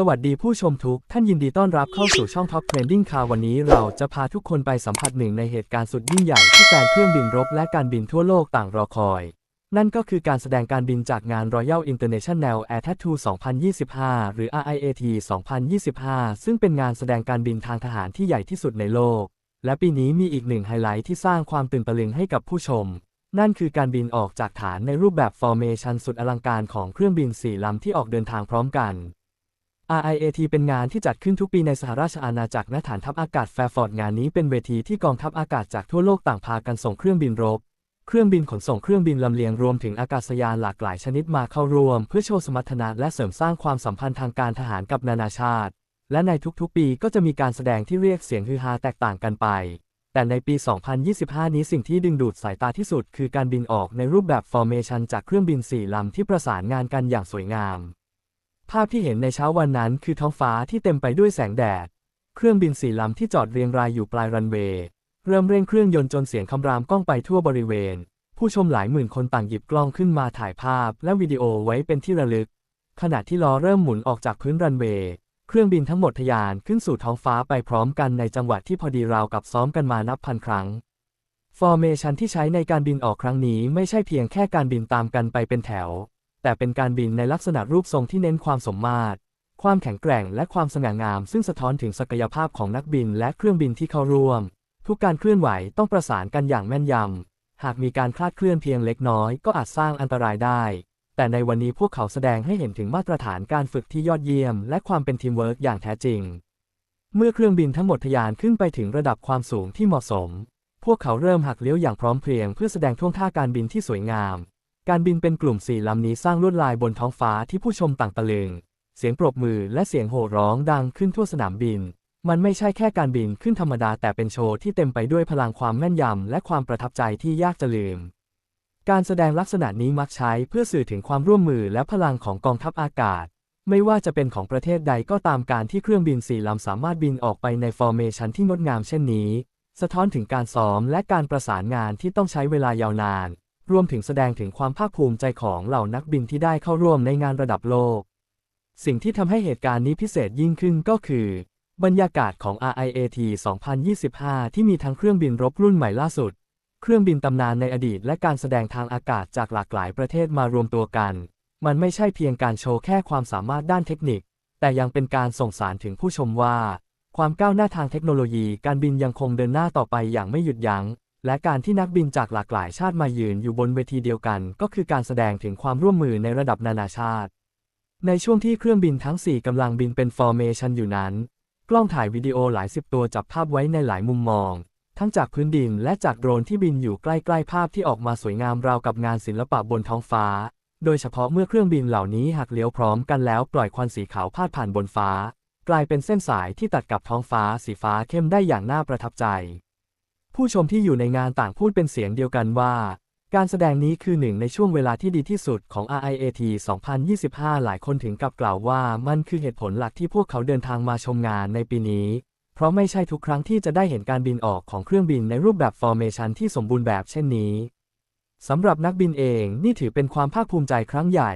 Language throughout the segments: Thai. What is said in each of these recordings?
สวัสดีผู้ชมทุกท่านยินดีต้อนรับเข้าสู่ช่อง Top Trending ข่าววันนี้เราจะพาทุกคนไปสัมผัสหนึ่งในเหตุการณ์สุดยิ่งใหญ่ที่แฟนเครื่องบินรบและการบินทั่วโลกต่างรอคอย นั่นก็คือการแสดงการบินจากงาน Royal International Air Tattoo 2025 หรือ RIAT 2025 ซึ่งเป็นงานแสดงการบินทางทหารที่ใหญ่ที่สุดในโลก และปีนี้มีอีกหนึ่งไฮไลท์ที่สร้างความตื่นตะลึงให้กับผู้ชมนั่นคือการบินออกจากฐานในรูปแบบ Formation สุดอลังการของเครื่องบินสี่ลำที่ออกเดินทางพร้อมกัน RIAT เป็นงานที่จัดขึ้นทุกปีในสหราชอาณาจักรณฐานทัพอากาศแฟร์ฟอร์ดงานนี้เป็นเวทีที่กองทัพอากาศจากทั่วโลกต่างพากันส่งเครื่องบินรบ เครื่องบินขนส่งเครื่องบินลำเลียงรวมถึงอากาศยานหลากหลายชนิดมาเข้าร่วม เพื่อโชว์สมรรถนะและเสริมสร้างความสัมพันธ์ทางการทหารกับนานาชาติ และในทุกๆ ปีก็จะมีการแสดงที่เรียกเสียงฮือฮาแตกต่างกันไป แต่ในปี 2025 นี้สิ่งที่ดึงดูดสายตาที่สุด คือการบินออกในรูปแบบ Formation จากเครื่องบินสี่ลำที่ประสานงานกันอย่างสวยงาม ภาพที่เห็นในเช้าวันนั้นคือท้องฟ้าที่เต็มไปด้วยแสงแดด เครื่องบินสี่ลำที่จอดเรียงรายอยู่ปลายรันเวย์ เริ่มเร่งเครื่องยนต์จนเสียงคำรามก้องไปทั่วบริเวณ ผู้ชมหลายหมื่นคนต่างหยิบกล้องขึ้นมาถ่ายภาพและวิดีโอไว้เป็นที่ระลึก ขณะที่ล้อเริ่มหมุนออกจากพื้นรันเวย์ เครื่องบินทั้งหมดทะยานขึ้นสู่ท้องฟ้าไปพร้อมกันในจังหวะที่พอดีราวกับซ้อมกันมานับพันครั้ง ฟอร์เมชันที่ใช้ในการบินออกครั้งนี้ไม่ใช่เพียงแค่การบินตามกันไปเป็นแถว แต่เป็นการบินในลักษณะรูปทรงที่เน้นความสมมาตร ความแข็งแกร่งและความสง่างาม ซึ่งสะท้อนถึงศักยภาพของนักบินและเครื่องบินที่เข้าร่วม ทุกการเคลื่อนไหวต้องประสานกันอย่างแม่นยำ หากมีการคลาดเคลื่อนเพียงเล็กน้อย ก็อาจสร้างอันตรายได้ แต่ในวันนี้พวกเขาแสดงให้เห็นถึงมาตรฐานการฝึกที่ยอดเยี่ยม และความเป็นทีมเวิร์กอย่างแท้จริง เมื่อเครื่องบินทั้งหมดทะยานขึ้นไปถึงระดับความสูงที่เหมาะสม พวกเขาเริ่มหักเลี้ยวอย่างพร้อมเพรียงเพื่อแสดงท่วงท่าการบินที่สวยงาม การบินเป็นกลุ่มสี่ลำนี้สร้างลวดลายบนท้องฟ้าที่ผู้ชมต่างตะลึง เสียงปรบมือและเสียงโห่ร้องดังขึ้นทั่วสนามบิน มันไม่ใช่แค่การบินขึ้นธรรมดาแต่เป็นโชว์ที่เต็มไปด้วยพลังความแม่นยำและความประทับใจที่ยากจะลืม การแสดงลักษณะนี้มักใช้เพื่อสื่อถึงความร่วมมือและพลังของกองทัพอากาศ ไม่ว่าจะเป็นของประเทศใดก็ตามการที่เครื่องบินสี่ลำสามารถบินออกไปในฟอร์เมชันที่งดงามเช่นนี้ สะท้อนถึงการซ้อมและการประสานงานที่ต้องใช้เวลายาวนาน รวมถึงแสดงถึงความภาคภูมิใจของเหล่านักบินที่ได้เข้าร่วมในงานระดับโลก สิ่งที่ทำให้เหตุการณ์นี้พิเศษยิ่งขึ้นก็คือ บรรยากาศของ RIAT 2025 ที่มีทั้งเครื่องบินรบรุ่นใหม่ล่าสุด เครื่องบินตำนานในอดีตและการแสดงทางอากาศจากหลากหลายประเทศมารวมตัวกัน มันไม่ใช่เพียงการโชว์แค่ความสามารถด้านเทคนิค แต่ยังเป็นการส่งสารถึงผู้ชมว่า ความก้าวหน้าทางเทคโนโลยีการบินยังคงเดินหน้าต่อไปอย่างไม่หยุดยัง้ง และการที่นักบินจากหลากหลายชาติมายืนอยู่บนเวทีเดียวกัน ก็คือการแสดงถึงความร่วมมือในระดับนานาชาติ ในช่วงที่เครื่องบินทั้ง 4กำลังบินเป็นฟอร์เมชันอยู่นั้น กล้องถ่ายวิดีโอหลายสิบตัวจับภาพไว้ในหลายมุมมอง ทั้งจากพื้นดินและจากโดรนที่บินอยู่ใกล้ๆภาพที่ออกมาสวยงามราวกับงานศิลปะบนท้องฟ้า โดยเฉพาะเมื่อเครื่องบินเหล่านี้หักเลี้ยวพร้อมกันแล้วปล่อยควันสีขาวพาดผ่านบนฟ้า กลายเป็นเส้นสายที่ตัดกับท้องฟ้าสีฟ้าเข้มได้อย่างน่าประทับใจ ผู้ชมที่อยู่ในงานต่างพูดเป็นเสียงเดียวกันว่า การแสดงนี้คือหนึ่งในช่วงเวลาที่ดีที่สุดของ RIAT 2025 หลายคนถึงกับกล่าวว่ามันคือเหตุผลหลักที่พวกเขาเดินทางมาชมงานในปีนี้ เพราะไม่ใช่ทุกครั้งที่จะได้เห็นการบินออกของเครื่องบินในรูปแบบฟอร์เมชันที่สมบูรณ์แบบเช่นนี้สำหรับนักบินเองนี่ถือเป็นความภาคภูมิใจครั้งใหญ่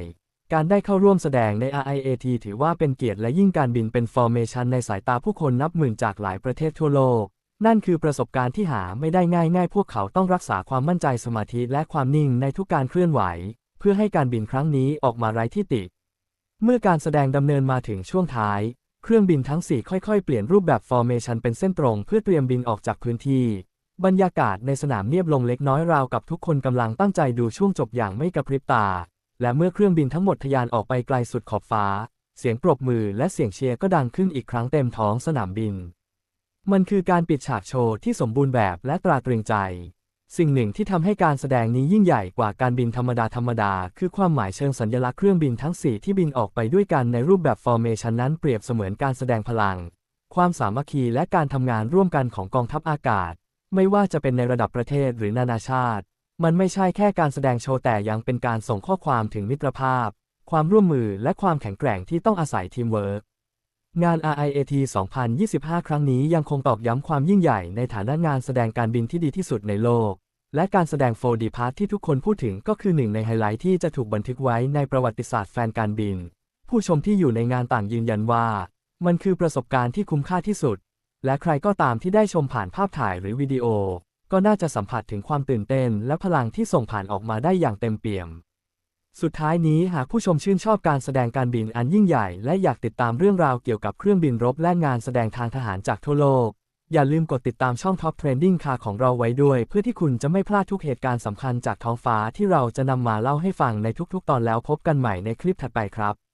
การได้เข้าร่วมแสดงใน RIAT ถือว่าเป็นเกียรติและยิ่งการบินเป็นฟอร์เมชันในสายตาผู้คนนับหมื่นจากหลายประเทศทั่วโลก นั่นคือประสบการณ์ที่หาไม่ได้ง่ายๆพวกเขาต้องรักษาความมั่นใจสมาธิและความนิ่งในทุกการเคลื่อนไหว เพื่อให้การบินครั้งนี้ออกมาไร้ที่ติ เมื่อการแสดงดำเนินมาถึงช่วงท้าย เครื่องบินทั้ง 4 ค่อยๆ เปลี่ยนรูปแบบฟอร์เมชันเป็นเส้นตรง เพื่อเตรียมบินออกจากพื้นที่ บรรยากาศในสนามเงียบลงเล็กน้อยราวกับทุกคนกำลังตั้งใจดูช่วงจบอย่างไม่กระพริบตา และเมื่อเครื่องบินทั้งหมดทะยานออกไปไกลสุดขอบฟ้า เสียงปรบมือและเสียงเชียร์ก็ดังขึ้นอีกครั้งเต็มท้องสนามบิน มันคือการปิดฉากโชว์ที่สมบูรณ์แบบและตราตรึงใจ สิ่งหนึ่งที่ทำให้การแสดงนี้ยิ่งใหญ่กว่าการบินธรรมดาธรรมดา คือความหมายเชิงสัญลักษณ์เครื่องบินทั้ง4ที่บินออกไปด้วยกันในรูปแบบฟอร์เมชันนั้นเปรียบเสมือนการแสดงพลัง ความสามัคคีและการทำงานร่วมกันของกองทัพอากาศ ไม่ว่าจะเป็นในระดับประเทศหรือนานาชาติ มันไม่ใช่แค่การแสดงโชว์แต่ยังเป็นการส่งข้อความถึงมิตรภาพ ความร่วมมือและความแข็งแกร่งที่ต้องอาศัยทีมเวิร์ก งาน RIAT 2025 ครั้งนี้ยังคงตอกย้ำความยิ่งใหญ่ในฐานะงานแสดงการบินที่ดีที่สุดในโลก และการแสดง 4D Part ที่ทุกคนพูดถึงก็คือหนึ่งในไฮไลท์ที่จะถูกบันทึกไว้ในประวัติศาสตร์แฟนการบิน ผู้ชมที่อยู่ในงานต่างยืนยันว่า มันคือประสบการณ์ที่คุ้มค่าที่สุด และใครก็ตามที่ได้ชมผ่านภาพถ่ายหรือวิดีโอ ก็น่าจะสัมผัสถึงความตื่นเต้น และพลังที่ส่งผ่านออกมาได้อย่างเต็มเปี่ยม สุดท้ายนี้หากผู้ชมชื่นชอบการแสดงการบินอันยิ่งใหญ่ และอยากติดตามเรื่องราวเกี่ยวกับเครื่องบินรบและงานแสดงทางทหารจากทั่วโลก อย่าลืมกดติดตามช่อง Top Trending Car ของเราไว้ด้วย เพื่อที่คุณจะไม่พลาดทุกเหตุการณ์สำคัญจากท้องฟ้าที่เราจะนำมาเล่าให้ฟังในทุกๆ ตอนแล้วพบกันใหม่ในคลิปถัดไปครับ